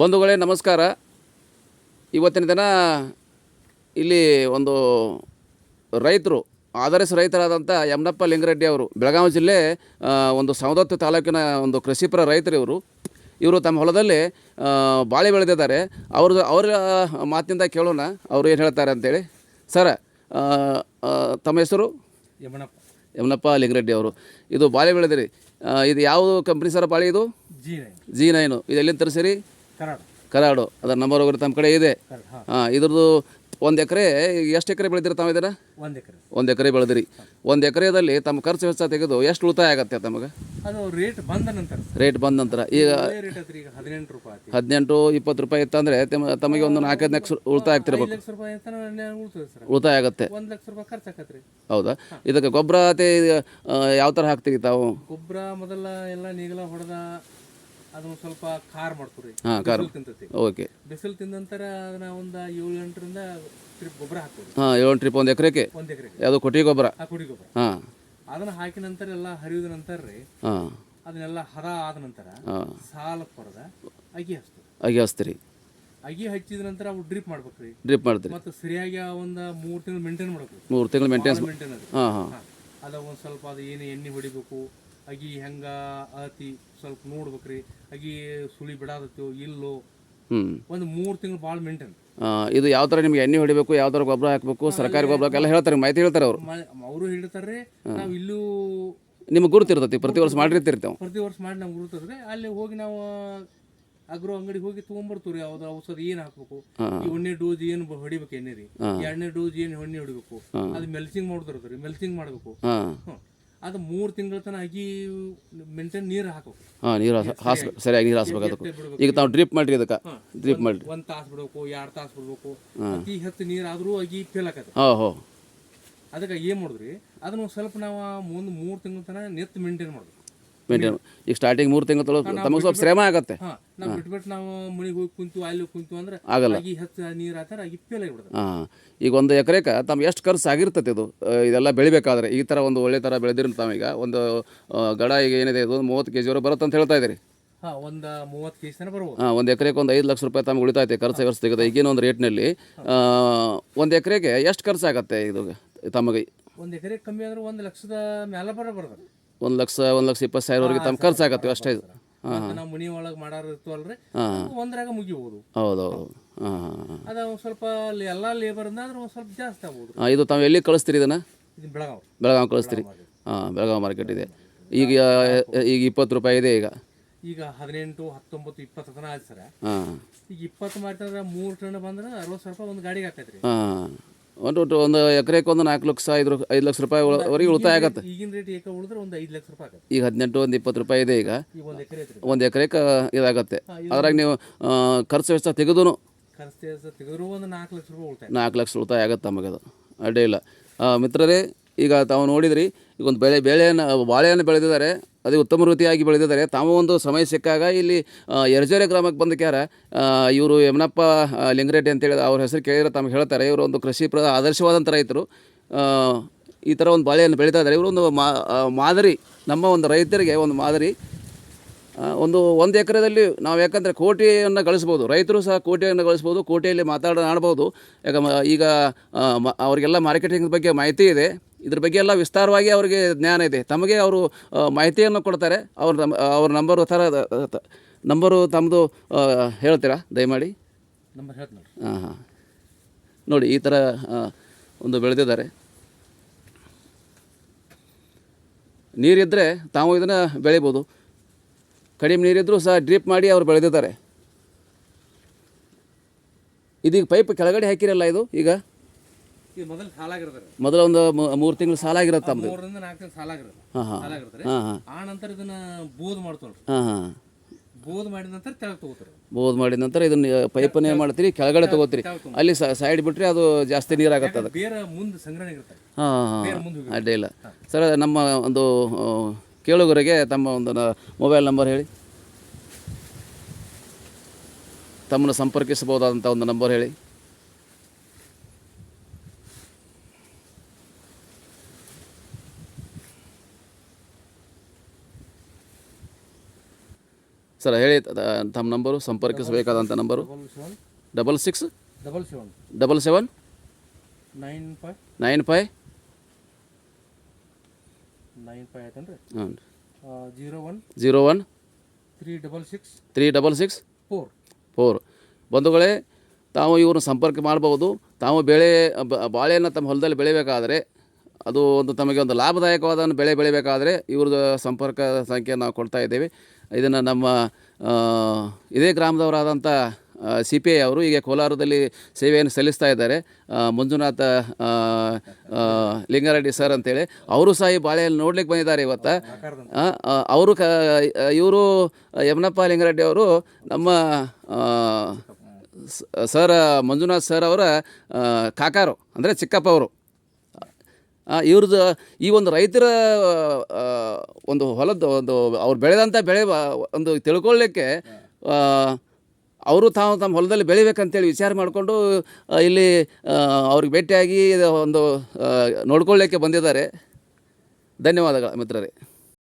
ಬಂಧುಗಳೇ ನಮಸ್ಕಾರ. ಇವತ್ತಿನ ದಿನ ಇಲ್ಲಿ ಒಂದು ರೈತರು ಆದರ್ಶ ರೈತರಾದಂಥ ಯಮನಪ್ಪ ಲಿಂಗರೆಡ್ಡಿ ಅವರು ಬೆಳಗಾವಿ ಜಿಲ್ಲೆ ಒಂದು ಸವದತ್ತು ತಾಲೂಕಿನ ಒಂದು ಕೃಷಿಪರ ರೈತರು ಇವರು. ಇವರು ತಮ್ಮ ಹೊಲದಲ್ಲಿ ಬಾಳೆ ಬೆಳೆದಿದ್ದಾರೆ. ಅವ್ರ ಅವರ ಮಾತಿನಿಂದ ಕೇಳೋಣ ಅವರು ಏನು ಹೇಳ್ತಾರೆ ಅಂತೇಳಿ. ಸರ ತಮ್ಮ ಹೆಸರು? ಯಮನಪ್ಪ. ಯಮನಪ್ಪ ಲಿಂಗರೆಡ್ಡಿ ಅವರು. ಇದು ಬಾಳೆ ಬೆಳೆದಿರಿ. ಇದು ಯಾವ ಕಂಪ್ನಿ ಸರ ಬಾಳೆ ಇದು? G nine. G nine. ಇದು ಎಲ್ಲಿಂದ ತರಿಸಿರಿ? ಕರಾಡ. ಅದರ ನಂಬರ್ ಹೋಗಿ ತಮ್ಮ ಕಡೆ ಇದೆ. ಹಾಂ. ಇದ್ರದ್ದು ಒಂದು ಎಕರೆ ಎಷ್ಟು ಎಕರೆ ಬೆಳೆದಿರಿ ತಾವು ಇದನ್ನು ಒಂದು ಎಕರೆ. ಒಂದು ಎಕರೆ ಬೆಳೆದಿರಿ. ಒಂದು ಎಕರೆದಲ್ಲಿ ತಮ್ಮ ಖರ್ಚು ವೆಚ್ಚ ತೆಗೆದು ಎಷ್ಟು ಉಳಿತಾಯ ಆಗುತ್ತೆ ತಮಗೆ? ಅದು ರೇಟ್ ಬಂದ ನಂತರ. ರೇಟ್ ಬಂದ ನಂತರ. ಈಗ ಹದಿನೆಂಟು ಇಪ್ಪತ್ತು ರೂಪಾಯಿ ಇತ್ತಂದ್ರೆ ತಮ ತಮಗೆ ಒಂದು ನಾಲ್ಕೈದು ಲಕ್ಷ ಉಳಿತಾಯ ಆಗ್ತಿರ್ಬೇಕು. ಉಳಿತಾಯ ಆಗುತ್ತೆ. ಒಂದು ಲಕ್ಷ ರೂಪಾಯಿ ಖರ್ಚು ಆಕತ್ರಿ ಹೌದಾ? ಇದಕ್ಕೆ ಗೊಬ್ಬರ ಯಾವ ಥರ ಹಾಕ್ತೀರಿ ತಾವು? ಗೊಬ್ಬರ ಮೊದಲ ಎಲ್ಲ ನೀಗಲ ಹೊಡೆದ ಅದನ್ನ ಸ್ವಲ್ಪ ಖಾರ ಮಾಡ್ತೀವಿ ಹಾಂ ಖಾರ ತಿಂತತಿ. ಓಕೆ. ಬಿಸಿಲು ತಿಂದ ನಂತರ ಅದನ್ನ ಒಂದು ಏಳು ಎಂಟರಿಂದ ಟ್ರಿಪ್ ಗೊಬ್ಬರ ಹಾಕ್ತೀವಿ ಹಾಂ ಏಳು ಟ್ರಿಪ್ ಒಂದು ಎಕರೆಗೆ? ಒಂದು ಎಕರೆಗೆ. ಯಾವುದು ಕೊಟ್ಟಿಗೆ ಗೊಬ್ಬರ? ಆ ಕುಡಿ ಗೊಬ್ಬರ. ಹಾಂ. ಅದನ್ನ ಹಾಕಿದ ನಂತರ ಎಲ್ಲ ಹರಿಯೋದ ನಂತರ ರೀ ಹಾಂ. ಅದನ್ನೆಲ್ಲ ಹದ ಆದ ನಂತರ ಸಾಲ ಹೊಡೆದ ಅಗಿ ಹಚ್ತೀವಿ ಅಗಿ ಹಚ್ತೀರಿ. ಅಗಿ ಹಚ್ಚಿದ ನಂತರ ಅವು ಡ್ರಿಪ್ ಮಾಡ್ಬೇಕ್ರಿ. ಡ್ರಿಪ್ ಮಾಡ್ತೀರಿ. ಮತ್ತೆ ಸರಿಯಾಗಿ ಆ ಒಂದು ಮೂರು ತಿಂಗಳು ಮೇಂಟೈನ್ ಮಾಡ್ಬೇಕು. ಮೂರು ತಿಂಗಳು ಮೇಂಟೈನ್ ಅದು ಹಾಂ. ಹಾಂ. ಅದ ಒಂದು ಸ್ವಲ್ಪ ಅದು ಏನು ಎಣ್ಣೆ ಹೊಡಿಬೇಕು ಅಗಿ ಹೆಂಗ ಅತಿ ಸ್ವಲ್ಪ ನೋಡ್ಬೇಕ್ರಿ. ಅಗಿ ಸುಳಿ ಬಿಡಾದತ್ತೋ ಇಲ್ಲೋ. ಹ್ಞೂ ಒಂದು ಮೂರು ತಿಂಗಳು ಭಾಳ ಮೇಂಟೈನ್. ಆ, ಇದು ಯಾವ ತರ ನಿಮ್ಗೆ ಎಣ್ಣೆ ಹೊಡಿಬೇಕು ಯಾವ ಥರ ಗೊಬ್ಬರ ಹಾಕಬೇಕು ಸರ್ಕಾರಿ ಗೊಬ್ಬರ ಎಲ್ಲ ಹೇಳ್ತಾರೆ ಮಾಹಿತಿ ಹೇಳ್ತಾರೆ ಅವರು. ಅವರು ಹೇಳ್ತಾರೆ ನಾವು ಇಲ್ಲೂ ನಿಮ್ಗೆ ಗುರುತಿರ್ತೈತಿ ಪ್ರತಿ ವರ್ಷ ಮಾಡಿರ್ತಿರ್ತೇವೆ ತಾವು ಪ್ರತಿ ವರ್ಷ ಮಾಡಿ ನಮ್ಗೆ ಗುರುತಿರ್ತದೆ ಅಲ್ಲಿ ಹೋಗಿ ನಾವು ಅಗ್ರೋ ಅಂಗಡಿ ಹೋಗಿ ತೊಗೊಂಬರ್ತೀವಿ ಯಾವ್ದು ಔಷಧ ಏನು ಹಾಕ್ಬೇಕು. ಈ ಒಂದನೇ ಡೋಸ್ ಏನು ಹೊಡಿಬೇಕು ಎಣ್ಣೆ ರೀ ಎರಡನೇ ಡೋಸ್ ಏನು ಎಣ್ಣೆ ಹೊಡಿಬೇಕು. ಅದು ಮೆಲ್ಸಿಂಗ್ ಮಾಡಿದ್ರಿ ಮೆಲ್ಸಿಂಗ್ ಮಾಡಬೇಕು. ಹಾಂ. ಹ್ಮ್. ಅದು ಮೂರು ತಿಂಗಳ ತನಕ ಅಗಿ ಮೇಂಟೈನ್ ನೀರು ಹಾಕಬೇಕು. ಹಾಂ ನೀರು ಹಾಸ್ ಹಾಸ್ಬೇಕು ಸರಿಯಾಗಿ ನೀರು ಹಾಸ್ಬೇಕು ಅದಕ್ಕೆ. ಈಗ ತಾವು ಡ್ರಿಪ್ ಮಾಡಿರಿ ಅದಕ್ಕೆ ಡ್ರಿಪ್ ಮಾಡಿರಿ. ಒಂದು ತಾಸು ಬಿಡಬೇಕು ಎರಡು ತಾಸು ಬಿಡಬೇಕು. ಅತಿ ಹೆಚ್ಚು ನೀರು ಆದರೂ ಅಗಿ ಫೇಲ್ ಆಕತ್ತೆ. ಹಾಂ ಹೋ. ಅದಕ್ಕೆ ಏನ್ ಮಾಡಿದ್ರಿ? ಅದನ್ನ ಸ್ವಲ್ಪ ನಾವು ಮುಂದ್ ಮೂರು ತಿಂಗಳ ತನಕ ನೆತ್ತು ಮೇಂಟೈನ್ ಮಾಡ್ಬೇಕು. ಮೇಂಟೈನ್ ಈಗ ಸ್ಟಾರ್ಟಿಂಗ್ ಮೂರು ತಿಂಗಳು ತೊಳೋ ತಮಗೆ ಸ್ವಲ್ಪ ಶ್ರಮ ಆಗತ್ತೆ. ಹಾ ನಾವು ಬಿಟ್ಬಿಟ್ಟು ನಾವು ಮನೆಗೆ ಹೋಗಿ ಕುಂತು ಅಲ್ಲಿ ಕುಂತು ಅಂದ್ರೆ ಆಗಲ್ಲ. ಅಗಿ ಹೆಚ್ಚು ನೀರು ಆತರ ಅಗಿ ಫೇಲ್ ಆಗಿಬಿಡ್ತದೆ ಹಾಂ ಈಗ ಒಂದು ಎಕರೆಕ ತಮ್ಮ ಎಷ್ಟು ಖರ್ಚು ಆಗಿರ್ತೈತೆ ಇದು? ಆ, ಇದೆಲ್ಲ ಬೆಳಿಬೇಕಾದ್ರೆ ಈ ಥರ ಒಂದು ಒಳ್ಳೆ ಥರ ಬೆಳೆದಿರಿ ತಾವೀಗ ಒಂದು ಆ, ಗಡ ಈಗ ಏನಿದೆ ಇದು? ಮೂವತ್ತು ಕೆ ಜಿವರೆಗೆ ಬರುತ್ತೆ ಅಂತ ಹೇಳ್ತಾ ಇದ್ದೀರಿ. ಹಾ ಒಂದ್ ಮೂವತ್ತು ಕೇಸ್ ತನಕ ಬರ್ಬೋದು. ಹಾಂ ಒಂದು ಎಕರೆಗೆ ಒಂದು ಐದು ಲಕ್ಷ ರೂಪಾಯಿ ತಮಗೆ ಉಳಿತೈತೆ ಖರ್ಚು ಖರ್ಚು ತೆಗೆದ ಈಗಿನ ಒಂದು ರೇಟ್ನಲ್ಲಿ. ಒಂದು ಎಕರೆಗೆ ಎಷ್ಟು ಖರ್ಚಾಗತ್ತೆ ಇದು ತಮಗೆ? ಒಂದು ಎಕರೆ ಕಮ್ಮಿ ಅಂದ್ರೆ ಒಂದ್ ಲಕ್ಷದ ಮೇಲೆ ಬರ ಬರ್ತದೆ. ಒಂದು ಲಕ್ಷ ಒಂದು ಲಕ್ಷ ಇಪ್ಪತ್ತು ಸಾವಿರವರೆಗೆ ತಮ್ಮ ಖರ್ಚಾಗತ್ತೆ ಅಷ್ಟೇ ಹಾಂ ನಾವು ಮನಿ ಒಳಗೆ ಮಾಡಾರ ಇರ್ತವಲ್ರಿ ಹಾಂ. ಒಂದ್ರಾಗ ಮುಗಿಬಹುದು ಹೌದೌದು. ಹಾಂ ಹಾಂ ಅದ ಒಂದ್ ಸ್ವಲ್ಪ ಎಲ್ಲ ಲೇಬರ್ ಅಂದ್ರೆ ಒಂದು ಸ್ವಲ್ಪ ಜಾಸ್ತಿ ಆಗ್ಬೋದು. ಹಾಂ ಇದು ತಾವು ಎಲ್ಲಿ ಕಳಿಸ್ತೀರಿ ಇದನ್ನು? ಇದು ಬೆಳಗಾವ್. ಬೆಳಗಾವಿ ಕಳಿಸ್ತೀರಿ. ಹಾಂ ಬೆಳಗಾವಿ ಮಾರ್ಕೆಟ್ ಇದೆ. ಈಗ ಈಗ ಇಪ್ಪತ್ತು ರೂಪಾಯಿ ಇದೆ ಈಗ. ಈಗ ಹದಿನೆಂಟು ಹತ್ತೊಂಬತ್ತು ಇಪ್ಪತ್ತು ತನ ಆಯ್ತು ಸರ್. ಹಾಂ. ಈಗ ಇಪ್ಪತ್ತು ಮಾಡ್ತಂದ್ರೆ ಮೂರು ಟನ್ ಬಂದ್ರೆ ಅರವತ್ತು ಸಾವಿರ ರೂಪಾಯಿ ಒಂದು ಗಾಡಿಗೆ ಆಗ್ತೈತ್ರಿ. ಹಾಂ. ಒಂದು ಒಟ್ಟು ಒಂದು ಎಕರೆಕ್ಕೆ ಒಂದು ನಾಲ್ಕು ಲಕ್ಷ ಐದು ರೂ- ಐದು ಲಕ್ಷ ರೂಪಾಯಿ ವರೆಗೆ ಉಳಿತಾಯ ಆಗತ್ತೆ. ಈಗಿನ ರೇಟ್ ಏಕ ಉಳಿದ್ರೆ ಒಂದು ಐದು ಲಕ್ಷ ರೂಪಾಯಿ ಆಗತ್ತೆ. ಈಗ ಹದಿನೆಂಟು ಒಂದು ಇಪ್ಪತ್ತು ರೂಪಾಯಿ ಇದೆ ಈಗ. ಈಗ ಒಂದು ಎಕರೆಕ್ಕೆ ಐತ್ರಿ ಒಂದು ಎಕರೆಗೆ ಇದಾಗತ್ತೆ. ಅದ್ರಾಗ ನೀವು ಆ, ಖರ್ಚು ವೆಚ್ಚ ತೆಗೆದು ಖರ್ಚು ತೆಗೆದ್ರು ಒಂದು ನಾಲ್ಕು ಲಕ್ಷ ರೂಪಾಯಿ ಉಳಿತಾಯ. ನಾಲ್ಕು ಲಕ್ಷ ಉಳಿತಾಯ ಆಗತ್ತೆ ನಮಗೆ ಅದು ಅಡ್ಡಿ ಇಲ್ಲ. ಆ, ಮಿತ್ರರೇ ಈಗ ತಾವು ನೋಡಿದ್ರಿ ಈಗ ಒಂದು ಬೆಳೆ ಬೆಳೆಯನ್ನು ಬಾಳೆಯನ್ನು ಬೆಳೆದಿದ್ದಾರೆ ಅದೇ ಉತ್ತಮ ರೀತಿಯಾಗಿ ಬೆಳೆದಿದ್ದಾರೆ. ತಾವು ಒಂದು ಸಮಯ ಸಿಕ್ಕಾಗ ಇಲ್ಲಿ ಆ, ಯರ್ಜೇರೆ ಗ್ರಾಮಕ್ಕೆ ಬಂದಕ್ಯಾರ ಇವರು ಯಮನಪ್ಪ ಲಿಂಗರೆಡ್ಡಿ ಅಂತೇಳಿ ಅವ್ರ ಹೆಸರು ಕೇಳಿದ್ರೆ ತಮಗೆ ಹೇಳ್ತಾರೆ. ಇವರು ಒಂದು ಕೃಷಿ ಪ್ರ ಆದರ್ಶವಾದಂಥ ರೈತರು. ಈ ಥರ ಒಂದು ಬಾಳೆಯನ್ನು ಬೆಳೀತಾ ಇದ್ದಾರೆ. ಇವರು ಒಂದು ಮಾದರಿ ನಮ್ಮ ಒಂದು ರೈತರಿಗೆ ಒಂದು ಮಾದರಿ. ಒಂದು ಒಂದು ಎಕರೆದಲ್ಲಿ ನಾವು ಯಾಕಂದರೆ ಕೋಟಿಯನ್ನು ಗಳಿಸ್ಬೋದು. ರೈತರು ಸಹ ಕೋಟಿಯನ್ನು ಗಳಿಸ್ಬೋದು ಕೋಟಿಯಲ್ಲಿ ಮಾತಾಡೋಣ ಆಡ್ಬೋದು ಈಗ ಮ- ಅವರಿಗೆಲ್ಲ ಮಾರ್ಕೆಟಿಂಗ್ ಬಗ್ಗೆ ಮಾಹಿತಿ ಇದೆ. ಇದ್ರ ಬಗ್ಗೆ ಎಲ್ಲ ವಿಸ್ತಾರವಾಗಿ ಅವರಿಗೆ ಜ್ಞಾನ ಇದೆ. ತಮಗೆ ಅವರು ಮಾಹಿತಿಯನ್ನು ಕೊಡ್ತಾರೆ. ಅವ್ರ ಅವ್ರ ನಂಬರು ಥರ ನಂಬರು ತಮ್ಮದು ಹೇಳ್ತೀರಾ? ದಯಮಾಡಿ. ನಂಬರ್ ಹೇಳ್ತೀನಿ ನೋಡ್ರಿ. ಹಾಂ ಹಾಂ. ನೋಡಿ ಈ ಥರ ಒಂದು ಬೆಳೆದಿದ್ದಾರೆ. ನೀರಿದ್ದರೆ ತಾವು ಇದನ್ನು ಬೆಳಿಬೋದು. ಕಡಿಮೆ ನೀರಿದ್ದರೂ ಸಹ ಡ್ರಿಪ್ ಮಾಡಿ ಅವ್ರು ಬೆಳೆದಿದ್ದಾರೆ. ಇದೀಗ ಪೈಪ್ ಕೆಳಗಡೆ ಹಾಕಿರಲ್ಲ ಇದು ಈಗ? ಮೊದಲು ಒಂದು ಮೂರು ತಿಂಗಳು ಸಾಲ ಆಗಿರುತ್ತೆ ತಮ್ಮದು ಮೂರರಿಂದ ನಾಲ್ಕು ತಿಂಗಳು ಸಾಲಾಗಿರುತ್ತೆ ಹಾಂ ಹಾಂ. ಹಾಂ ಹಾಂ. ಆ ನಂತರ ಇದನ್ನ ಬೋದ್ ಮಾಡ್ತಾವ್ರಿ ಹಾಂ ಹಾಂ. ಬೋದ್ ಮಾಡಿದ ನಂತರ ತೆಳಗ್ ತಗೋತಾರೆ ಬೋದ್ ಮಾಡಿದ ನಂತರ ಇದನ್ನ ಪೈಪ್ ಏನು ಮಾಡ್ತೀರಿ ಕೆಳಗಡೆ ತಗೋತೀರಿ. ಅಲ್ಲಿ ಸೈಡ್ ಬಿಟ್ಟರೆ ಅದು ಜಾಸ್ತಿ ನೀರಾಗತ್ತೆ ಅದು ಬೇರೆ ಮುಂದೆ ಸಂಗ್ರಹಣೆ ಇರುತ್ತೆ. ಹಾಂ ಹಾಂ ಹೋಗಿ ಅಡ್ಡಿಲ್ಲ ಸರ್ ನಮ್ಮ ಒಂದು ಕೇಳುಗರಿಗೆ ತಮ್ಮ ಒಂದು ಮೊಬೈಲ್ ನಂಬರ್ ಹೇಳಿ. ತಮ್ಮನ್ನು ಸಂಪರ್ಕಿಸಬಹುದಾದಂಥ ಒಂದು ನಂಬರ್ ಹೇಳಿ. ಸರ್ ಹೇಳಿ ತಮ್ಮ number ಸಂಪರ್ಕಿಸಬೇಕಾದಂಥ number. Double six double seven double seven nine five nine five nine five ಆಯ್ತಂದ್ರೆ ಹ್ಞೂ zero one zero one three double six three double six four four ಬಂಧುಗಳೇ ತಾವು ಇವ್ರನ್ನ ಸಂಪರ್ಕ ಮಾಡ್ಬೋದು ತಾವು ಬೆಳೆ ಬಾಳೆಯನ್ನು ತಮ್ಮ ಹೊಲದಲ್ಲಿ ಬೆಳಿಬೇಕಾದ್ರೆ ಅದು ಒಂದು ತಮಗೆ ಒಂದು ಲಾಭದಾಯಕವಾದ ಬೆಳೆ ಬೆಳಿಬೇಕಾದ್ರೆ ಇವ್ರದ್ದು ಸಂಪರ್ಕ ಸಂಖ್ಯೆ ನಾವು ಕೊಡ್ತಾ ಇದ್ದೇವೆ. ಇದನ್ನು ನಮ್ಮ ಇದೇ ಗ್ರಾಮದವರಾದಂಥ ಸಿ ಪಿ ಐ ಅವರು ಈಗ ಕೋಲಾರದಲ್ಲಿ ಸೇವೆಯನ್ನು ಸಲ್ಲಿಸ್ತಾ ಇದ್ದಾರೆ. ಮಂಜುನಾಥ ಲಿಂಗಾರೆಡ್ಡಿ ಸರ್ ಅಂತೇಳಿ. ಅವರು ಸಹ ಈ ಬಾಳೆಯಲ್ಲಿ ನೋಡ್ಲಿಕ್ಕೆ ಬಂದಿದ್ದಾರೆ ಇವತ್ತು. ಅವರು ಕ, ಇವರು, ಯಮನಪ್ಪ ಲಿಂಗಾರೆಡ್ಡಿ ಅವರು ನಮ್ಮ ಸರ್ ಮಂಜುನಾಥ್ ಸರ್ ಅವರ ಕಾಕಾರು, ಅಂದರೆ ಚಿಕ್ಕಪ್ಪ ಅವರು. ಇವ್ರದ್ದು ಈ ಒಂದು ರೈತರ ಒಂದು ಹೊಲದ ಒಂದು ಅವ್ರು ಬೆಳೆದಂಥ ಬೆಳೆ ಒಂದು ತಿಳ್ಕೊಳ್ಳಿಕ್ಕೆ ಅವರು ತಾವು ತಮ್ಮ ಹೊಲದಲ್ಲಿ ಬೆಳಿಬೇಕಂತೇಳಿ ವಿಚಾರ ಮಾಡಿಕೊಂಡು ಇಲ್ಲಿ ಅವ್ರಿಗೆ ಭೇಟಿಯಾಗಿ ಒಂದು ನೋಡ್ಕೊಳ್ಳಿಕ್ಕೆ ಬಂದಿದ್ದಾರೆ. ಧನ್ಯವಾದಗಳು ಮಿತ್ರರೇ.